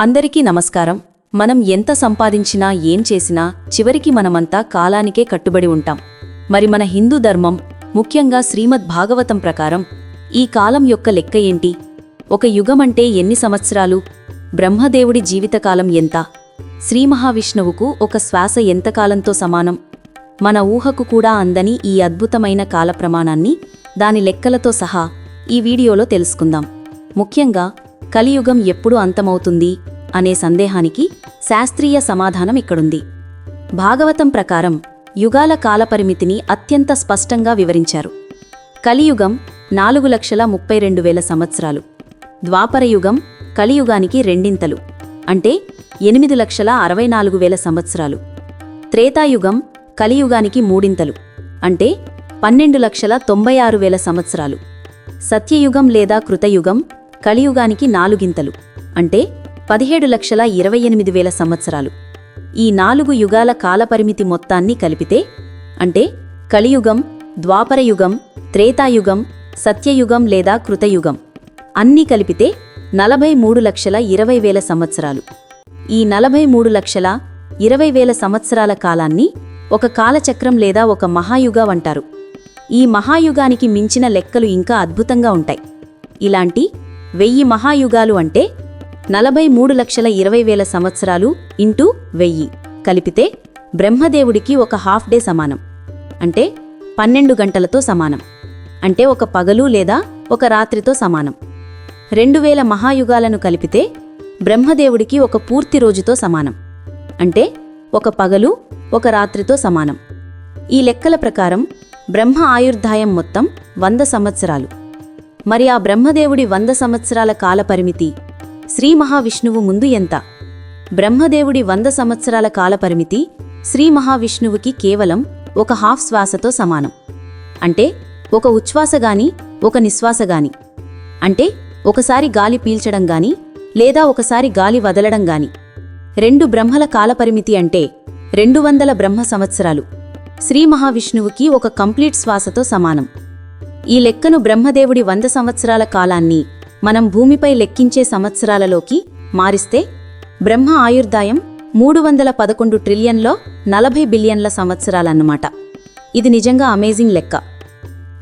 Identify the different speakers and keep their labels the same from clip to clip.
Speaker 1: అందరికీ నమస్కారం. మనం ఎంత సంపాదించినా ఏం చేసినా చివరికి మనమంతా కాలానికే కట్టుబడి ఉంటాం. మరి మన హిందూ ధర్మం ముఖ్యంగా శ్రీమద్ భాగవతం ప్రకారం ఈ కాలం యొక్క లెక్క ఏంటి? ఒక యుగమంటే ఎన్ని సంవత్సరాలు? బ్రహ్మదేవుడి జీవితకాలం ఎంత? శ్రీ మహావిష్ణువుకు ఒక శ్వాస ఎంతకాలంతో సమానం? మన ఊహకు కూడా అందని ఈ అద్భుతమైన కాల ప్రమాణాన్ని దాని లెక్కలతో సహా ఈ వీడియోలో తెలుసుకుందాం. ముఖ్యంగా కలియుగం ఎప్పుడు అంతమవుతుంది అనే సందేహానికి శాస్త్రీయ సమాధానం ఇక్కడుంది. భాగవతం ప్రకారం యుగాల కాలపరిమితిని అత్యంత స్పష్టంగా వివరించారు. కలియుగం నాలుగు లక్షల ముప్పై రెండు వేల సంవత్సరాలు. ద్వాపరయుగం కలియుగానికి రెండింతలు అంటే ఎనిమిది లక్షల అరవై నాలుగు వేల సంవత్సరాలు. త్రేతాయుగం కలియుగానికి మూడింతలు అంటే పన్నెండు లక్షల తొంభై ఆరు వేల సంవత్సరాలు. సత్యయుగం లేదా కృతయుగం కలియుగానికి నాలుగింతలు అంటే పదిహేడు లక్షల ఇరవై ఎనిమిది వేల సంవత్సరాలు. ఈ నాలుగు యుగాల కాలపరిమితి మొత్తాన్ని కలిపితే అంటే కలియుగం ద్వాపరయుగం త్రేతాయుగం సత్యయుగం లేదా కృతయుగం అన్నీ కలిపితే నలభై మూడు లక్షల ఇరవై వేల సంవత్సరాలు. ఈ నలభై మూడు లక్షల ఇరవై వేల సంవత్సరాల కాలాన్ని ఒక కాలచక్రం లేదా ఒక మహాయుగం అంటారు. ఈ మహాయుగానికి మించిన లెక్కలు ఇంకా అద్భుతంగా ఉంటాయి. ఇలాంటి వెయ్యి మహాయుగాలు అంటే నలభై మూడు లక్షల ఇరవై వేల సంవత్సరాలు ఇంటూ వెయ్యి. కలిపితే బ్రహ్మదేవుడికి ఒక హాఫ్ డే సమానం. అంటే పన్నెండు గంటలతో సమానం. అంటే ఒక పగలు లేదా ఒక రాత్రితో సమానం. రెండు వేల మహాయుగాలను కలిపితే బ్రహ్మదేవుడికి ఒక పూర్తి రోజుతో సమానం. అంటే ఒక పగలు ఒక రాత్రితో సమానం. ఈ లెక్కల ప్రకారం బ్రహ్మ ఆయుర్దాయం మొత్తం వంద సంవత్సరాలు. మరి ఆ బ్రహ్మదేవుడి వంద సంవత్సరాల కాలపరిమితి శ్రీ మహావిష్ణువు ముందు ఎంత? బ్రహ్మదేవుడి వంద సంవత్సరాల కాలపరిమితి శ్రీ మహావిష్ణువుకి కేవలం ఒక హాఫ్ శ్వాసతో సమానం. అంటే ఒక ఉచ్ఛ్వాసగాని ఒక నిశ్వాసగాని అంటే ఒకసారి గాలి పీల్చడం గాని లేదా ఒకసారి గాలి వదలడం గాని. రెండు బ్రహ్మల కాలపరిమితి అంటే రెండు వందల బ్రహ్మ సంవత్సరాలు. శ్రీ మహావిష్ణువుకి ఒక కంప్లీట్ శ్వాసతో సమానం. ఈ లెక్కను బ్రహ్మదేవుడి వంద సంవత్సరాల కాలాన్ని మనం భూమిపై లెక్కించే సంవత్సరాలలోకి మారిస్తే బ్రహ్మ ఆయుర్దాయం మూడు వందల పదకొండు ట్రిలియన్లో నలభై బిలియన్ల సంవత్సరాలన్నమాట. ఇది నిజంగా అమేజింగ్ లెక్క.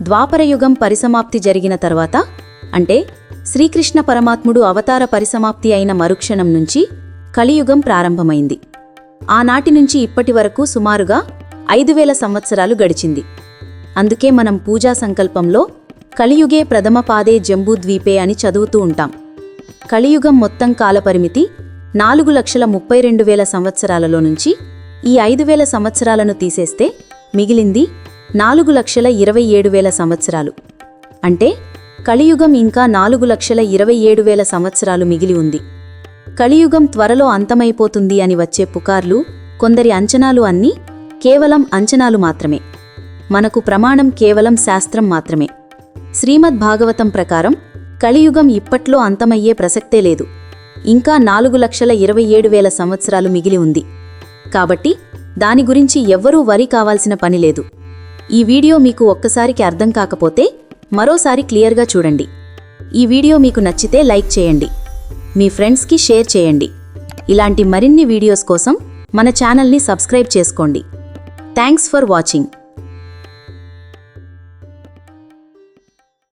Speaker 1: ద్వాపరయుగం పరిసమాప్తి జరిగిన తర్వాత అంటే శ్రీకృష్ణ పరమాత్ముడు అవతార పరిసమాప్తి అయిన మరుక్షణం నుంచి కలియుగం ప్రారంభమైంది. ఆనాటి నుంచి ఇప్పటి వరకు సుమారుగా ఐదు వేల సంవత్సరాలు గడిచింది. అందుకే మనం పూజా సంకల్పంలో కలియుగే ప్రథమ పాదే జంబూద్వీపే అని చదువుతూ ఉంటాం. కలియుగం మొత్తం కాలపరిమితి నాలుగు లక్షల ముప్పై రెండు వేల సంవత్సరాలలో నుంచి ఈ ఐదు వేల సంవత్సరాలను తీసేస్తే మిగిలింది నాలుగు లక్షల ఇరవై ఏడు వేల సంవత్సరాలు. అంటే కలియుగం ఇంకా నాలుగు లక్షల ఇరవై ఏడు వేల సంవత్సరాలు మిగిలి ఉంది. కలియుగం త్వరలో అంతమైపోతుంది అని వచ్చే పుకార్లు కొందరి అంచనాలు అన్నీ కేవలం అంచనాలు మాత్రమే. మనకు ప్రమాణం కేవలం శాస్త్రం మాత్రమే. శ్రీమద్ భాగవతం ప్రకారం కలియుగం ఇప్పట్లో అంతమయ్యే ప్రసక్తే లేదు. ఇంకా నాలుగు లక్షల ఇరవై ఏడు వేల సంవత్సరాలు మిగిలి ఉంది. కాబట్టి దాని గురించి ఎవ్వరూ వరి కావాల్సిన పని లేదు. ఈ వీడియో మీకు ఒక్కసారికి అర్థం కాకపోతే మరోసారి క్లియర్గా చూడండి. ఈ వీడియో మీకు నచ్చితే లైక్ చేయండి. మీ ఫ్రెండ్స్కి షేర్ చేయండి. ఇలాంటి మరిన్ని వీడియోస్ కోసం మన ఛానల్ని సబ్స్క్రైబ్ చేసుకోండి. Thanks for watching.